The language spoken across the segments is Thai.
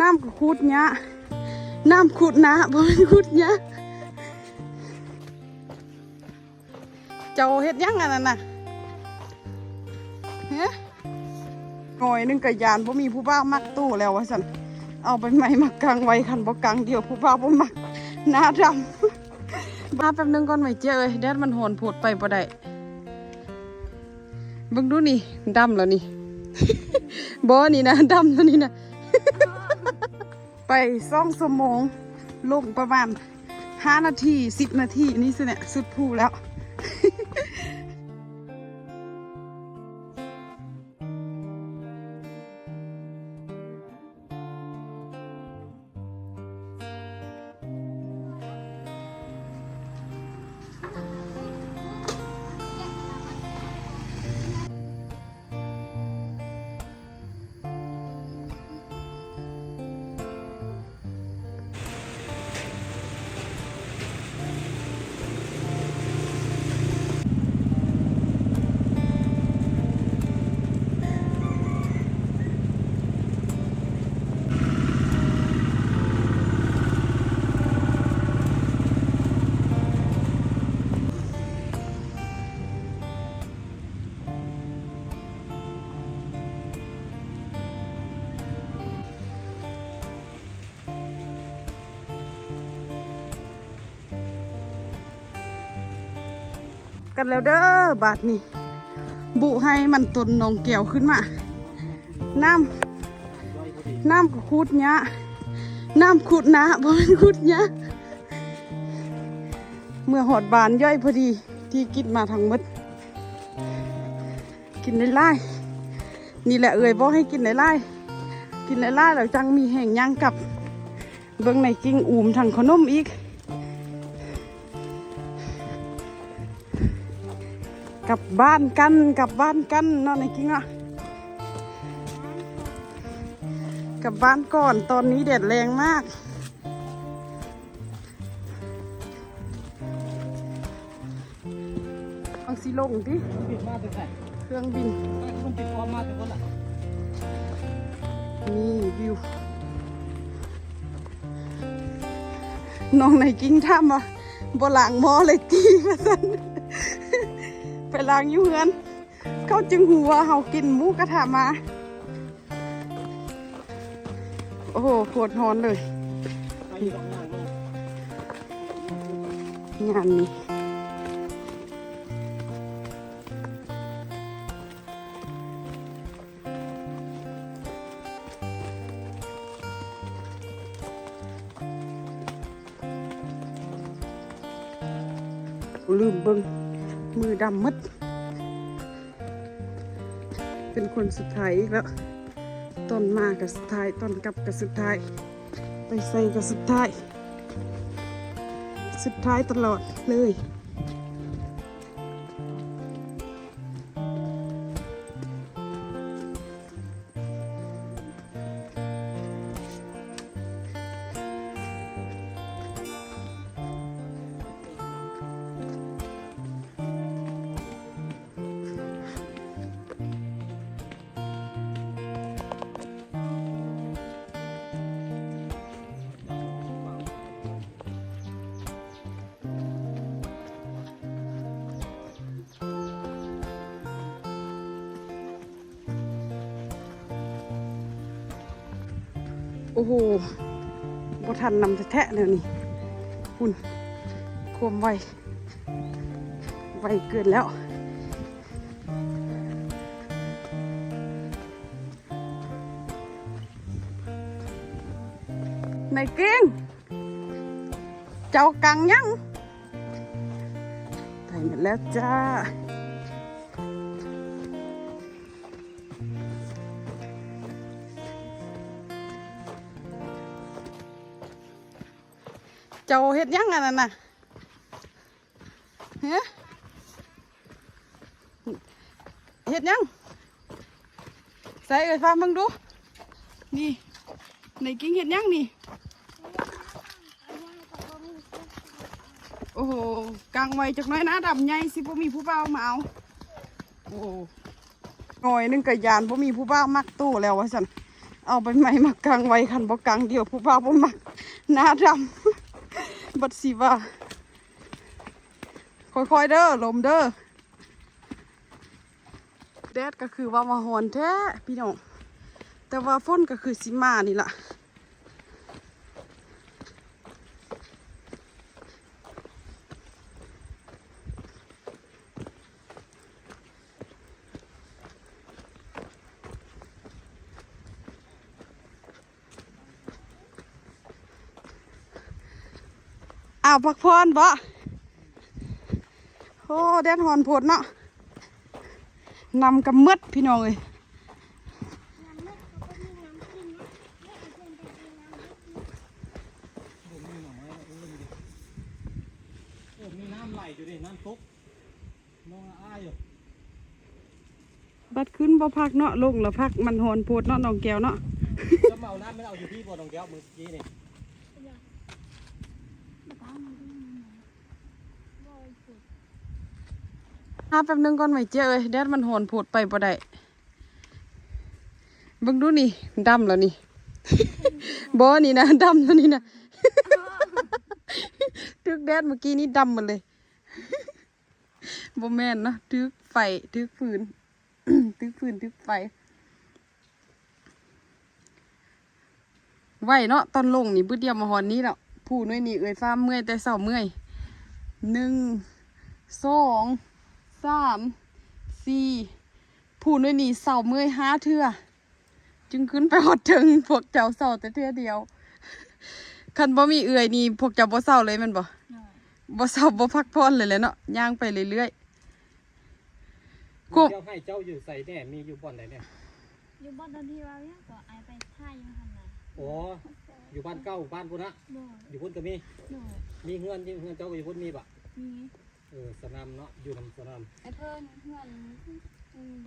น้ำก็ขุดเนี้ยน้ำขุดนะบ่แม่นขุดเนี้ยเจ้าเฮ็ดยังอันนั้นน่ะเฮ้หน่อยหนึงก็ยานบ่มีผู้บ้ามักตู้แล้วว่าซั่นเอาไปใหมมากลางไว้คันบ่กลางเดียวผู้บ้าบ่มักหน้าดำมาแป๊บนึงก่อนไหมเจ้เอ้ยแดดมันโหนโผดไปบ่ได้เบิ่งดูนี่ดำแล้วนี่บ่นี่นะดำแล้วนี่นะ ไปสองสมงลงประมาณห้านาทีสิบนาทีนี่สิเนี่ยสุดผู้แล้ว กันแล้วเด้อบาทนี่บุให้มันตนนองแก้วขึ้นมา น้ำ น้ำก็ขุดเนี้ยน้ำขุดนะบ่แม่นขุดเนี้ยเมื่อหอดบานย่อยพอดีที่กินมาทั้งหมด กินได้ไล่นี่แหละเอ่ยบอกให้กินได้ไล่กินได้ไล่แล้วจังมีแห่งย่างกับ เบิ่งในกิ้งอูมทางขนมอีก กลับบ้านกันกลับบ้านกันนอนในกิ้งอะกลับบ้านก่อนตอนนี้แดดแรงมากเอาสิลงดิเครื่องบินนี่วิว น้องในกิ้งท่ามอะบ่ล้างมอเลยตีมาสัน ไปล้างอยู่เฮือน เขาจึงหัวเฮากินหมูกระทะมา โอ้โหปวดหอนเลยงานนี้ลืมเบิ้ง มือดำมัด เป็นคนสุดท้ายอีกแล้ว ตอนมากับสุดท้าย ตอนกลับกับสุดท้าย ไปใส่กับสุดท้าย สุดท้ายตลอดเลย อ้โหบ่ทันนำแท้ๆเลยนี่คุณควมไว ไวเกินแล้ว ในเก่งเจ้ากังยังไปหมดแล้วจ้า เจ้าเฮ็ดยังอันนั้นน่ะเฮ้เฮ็ดยังใส่เอ้ยฟ้ามึงดู นี่ในกิ้งเฮ็ดยังนี่ โอ้โหกลางไว้จักน้อยนะดำใหญ่สิบ่มีผู้บ่ามาเอาโอ้โหหน่อยนึงก็ยานบ่มีผู้บ่ามักตู้แล้วว่าซั่นเอาใบไม้มากางไว้คันบ่กางเดียวผู้บ่าวบ่มักหน้าดำ บัดสิว่าค่อยๆเด้อลมเด้อแดดก็คือว่ามาหอนแท้พี่น้องแต่ว่าฝนก็คือสิมานี่ล่ะ อ้าวพักพรบ่โอ้แดดหอนโพดเนาะนำกำมืดพี่น้องเอ้ยมีน้ำไหลอยู่ดิน้ำตกน้องอ้ายอยู่บัดขึ้นบ่พักเนาะลงแล้วพักมันหอนโพดเนาะน้องแก้วเนาะจะเอาน้ำไม่เอาอยู่ที่บ่น้องแก้วเมื่อกี้นี่ หาแป๊บนึงก่อนไหมเจ้เอ้ยแดดมันหอนโพดไปบ่ได้เบิ่งดูนี่ดำแล้วนี่ บ่นี่นะดำแล้วนี่นะทึกแดดเมื่อกี้นี่ดำหมดเลยบ่แม่นเนาะทึกไฟทึกฟืนทึกฟืนทึกไฟไหวเนาะตอนลงนี่บึดเดียวมาหอนนี้แล้ว ผู้น้อยนี่เอ่ยฟ้าเมื่อยแต่เศร้าเมื่อยหนึ่งสองสามสี่ผู้น้อยนี่เศร้าเมื่อยห้าเทื่อจึงขึ้นไปหอดถึงพวกเจ้าเศร้าแต่เทื่อเดียวคันบ่มีเอื่อยนี่พวกเจ้าบ่เศร้าเลยแมันบ่บ่เศร้าบ่พักผ่อนเลยแหละเนาะย่างไปเรื่อยๆน้องกูแก้วให้เจ้าอยู่ใส่แน่มีอยู่บ่อนไหนเนี่ยอยู่บ้านตอนที่ว่าเนี่ยก็ไอายไปท่ายอยู่หันน่ะโอ้ อยู่บ้านเก่าบ้านพุ่นนะโดดอยู่พุ่นก็มี โดดมีเฮือนที่เฮือนเจ้าก็อยู่พุ่นมีปะมีเออสนามเนาะอยู่นำสนามไอเพิ่นเพื่อนอืม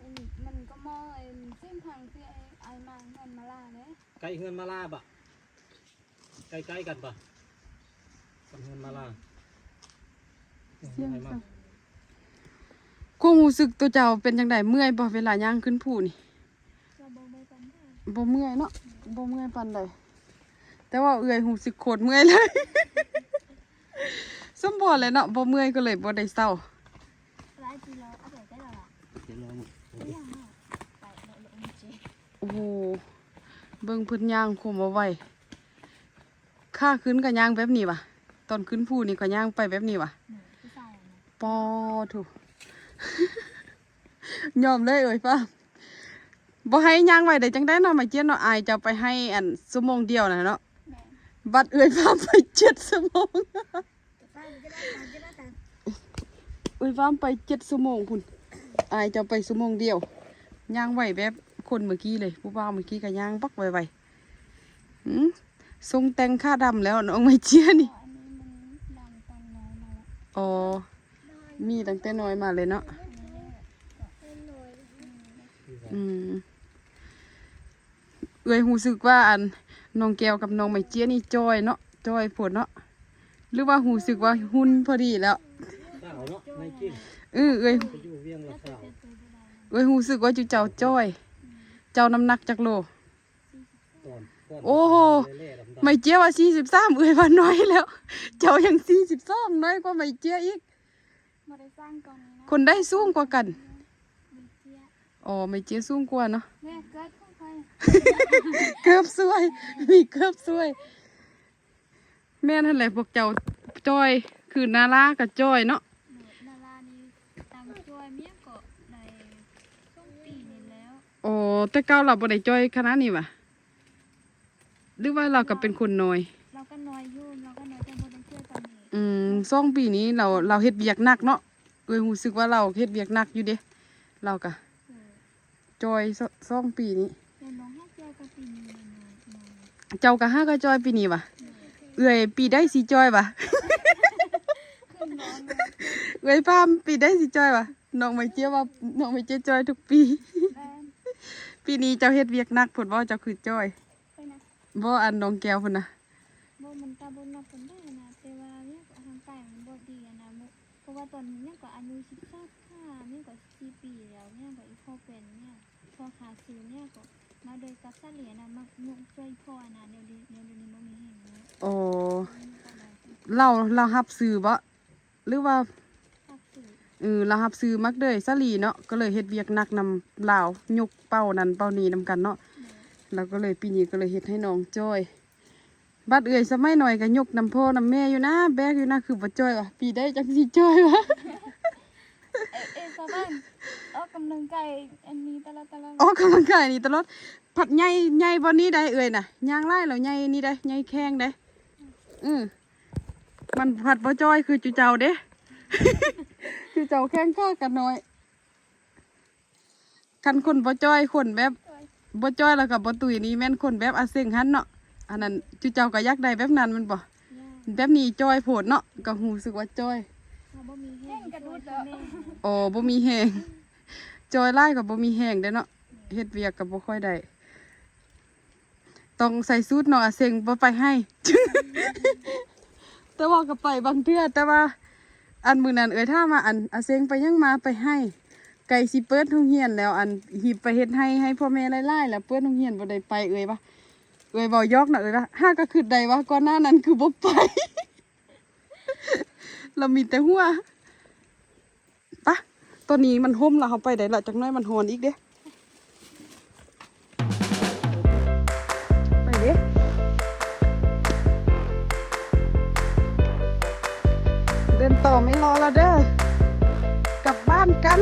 อืมมันก็มองไอ้เส้นทางที่ไอไอมาเงินมาล่าเลยใกล้เฮือนมาลาบะใกล้ๆกันปะกับเฮือนมาลาเสียงไหนมาสั่นความรู้สึกตัวเจ้าเป็นจังไดเมื่อยบ่เวลาย่างขึ้นผู้นี่ก็บ่ไปปันได้บ่เมื่อยเนาะบ่เมื่อยปานใด แต่ว่าเอื่อยรู้สึกโคตรเมื่อยเลยสมบ่เลยเนาะบ่เมื่อยก็เลยบ่ได้เศร้าโอ้โหเบิ่งพิ่นยางคมเอาไว้ค่าขึ้นก็ย่างแบบนี้ว่ะตอนขึ้นผู้นี่ก็ย่างไปแบบนี้ว่ะหนูผู้ชายอะนะปอถูกยอมเลยเอ้ยป้าบ่ให้ย่างไว้ได้จังได้เนาะมาเจียนเนาะอายจะไปให้อันชั่วโมงเดียวน่ะเนาะ บัดเอ้ยฟ้าไปเจ็ดชั่วโมงไปจะได้ตังจะได้ตังเอ้ยฟ้าไปเจ็ดชั่วโมงพุ่นอายจะไปชั่วโมงเดียวย่างไหวแบบคนเมื่อกี้เลยผู้บ่าวเมื่อกี้ก็ย่างปักไวไว้หืมทรงแต่งค่าดำแล้วน้องไม่เจียนี่อนนี้มันดังตอนน้อยมาแล้วอ๋อมีตั้งแต่น้อยมาเลยเนาะเป็นหน่วยอืมเอ้ยหูสึกว่าอัน น้องแก้วกับน้องไม่เจี๊ยนี่จอยเนาะจอยผดเนาะหรือว่าหูสึกว่าหุ่นพอดีแล้วสาวเนาะไม่กินเออเอ้ยไปอยู่เวียงละสาวเอ้ยหูสึกว่าจุเจ้าจอย เจ้าน้ำหนักจักโล ตอนก่อนโอ้โห เล่ๆดำๆไม่เจี๊ยว่าสี่สิบสามเอ้ยว่าน้อยแล้ว เจ้ายังสี่สิบสองน้อยกว่าไม่เจี๊ยอีก มาได้สร้างกอนนี้นะคนได้สูงกว่ากัน มีเจียอ๋อไม่เจี๊ยสูงกว่าเนาะแม่เกิด เข้าไปเกือบสวย มีเกือบสวย แม่นั่นแหละพวกเจ้าจอย คือนารากับจอยเนาะหนูนารานี้ตามช่วยเมียก็ในช่วงปีนี้แล้วโอ้แต่เก้าเราบ่ได้จอยขนาดนี้ว่ะหรือว่าเราก็เป็นคนน้อย เราก็น้อยอยู่เราก็น้อยแต่บ่ต้องเชื่อตอนนี้อืมสองปีนี้เราเราเฮ็ดเวียกหนักเนาะเอ้ยรู้สึกว่าเราเฮ็ดเวียกหนักอยู่เด้เราก็เออจอยสสองปีนี้ แต่น้องให้เจอก็ปีนี้น้อยน้อย เจ้าก็ห้าก็จอยปีนี้ว่ะเอ้ยปีได้สิจอยว่ะขึ้นน้องเลยเอ้ยพามปีได้สิจอยว่ะน้องไม่เจียว่าน้องไม่เจียจอยทุกปีแม่ปีนี้เจ้าเฮ็ดเวียกหนักผลว่าเจ้าคือจอยไปนะบ่อันน้องแก้วพุ่นน่ะบ่มันตาบ่นับกันได้นะแต่ว่าเนี่ยก็ทางใต้มันบ่ดีอะนะมุเพราะว่าตอนนี้เนี่ยก็อายุ13ค่ะเนี่ยก็4ปีแล้วเนี่ยก็อีกพอเป็นเนี่ยพอขาซื้อเนี่ยก็ มาโดยกับซาเหลียนะมามุงช่วยพ่อนะเดี๋ยวนี้เดี๋ยวนี้บ่มีแห่งแล้วโอ้เราเรารับซื้อบ่หรือว่าภาคสื่อเออเรารับซื้อมักเด้ยสลีเนาะก็เลยเฮ็ดเวียกหนักนำลาวยกเป้านั้นเป้านี้นำกันเนาะเราก็เลยปีนี้ก็เลยเฮ็ดให้น้องจ้อย บัดเอ่ยสมัยหน่อยก็ยกนำพ่อนำแม่อยู่นะ แบกอยู่นะคือบ่จ้อยวะปีได้จังสิจ้อยวะ เอ๊ะเอ๊ะซาบ้านออกกำลังกายอันนี้ตะละตะละออกกำลังกายนี่ตลอดผัดใหญ่ใหญ่บ่นี้ได้เอ่ยน่ะย่างไล่แล้วใหญ่นี่ได้ใหญ่แข้งได้อือมันผัดบ่จ้อยคือจุเจ้าเด้จุเจ้าแข้งข้ากันน้อยคันคนบ่จ้อยคนแบบบ่จ้อยแล้วก็บ่ตุยนี่แม่นคนแบบอาเซ็งหันเนาะอันนั้นจุเจ้าก็อยากได้แบบนั้นแมันบ่ย่าแบบนี้จ้อยโพดเนาะก็รู้สึกว่าจ้อยเขาบ่มีแห้งกระดุดแล้วอ๋อบ่มีแหง จอยไล่กับบ่มีแหงเด้เนาะเฮ็ดเวียกกับบ่ค่อยได้ต้องใส่สูทเนาะเซ็งบ่ไปให้ แต่ว่าก็ไปบางเทื่อแต่ว่า อันมื้อนั้นเอ้ยถ้ามาอันอาเซ็งไปยังมาไปให้ ไก่สิเปิดโรงเรียนแล้ว อันหิบไปเฮ็ดให้ให้พ่อแม่ไล่ๆแล้วเปิดโรงเรียนบ่ได้ไปเอ้ยว่เอ้ยเว้ายอกน่ะเอ้ยว่ห้าก็คือได้ว่าก่อนหน้านั้นคือบ่ไป เรามีแต่หัว ตัวนี้มันห่มแล้วเขาไปได้ละจักน้อยมันหอนอีกเด้ไปเด้เดินต่อไม่รอละเด้อกลับบ้านกัน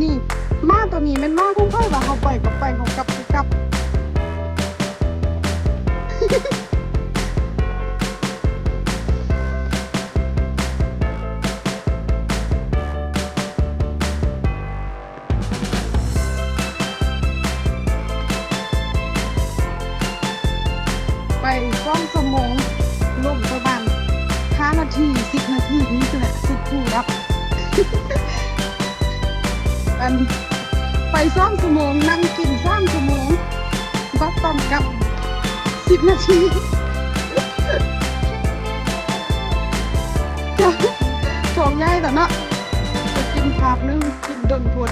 นี่มาตัวนี้มันมาคุ้มค่อยว่าเขาไป อันไปซ่องสมองนั่งกินซ่องสมองก็ต้องกับสิบนาทีจะของง่ายแต่เนาะกินภาพนึงกินดนพด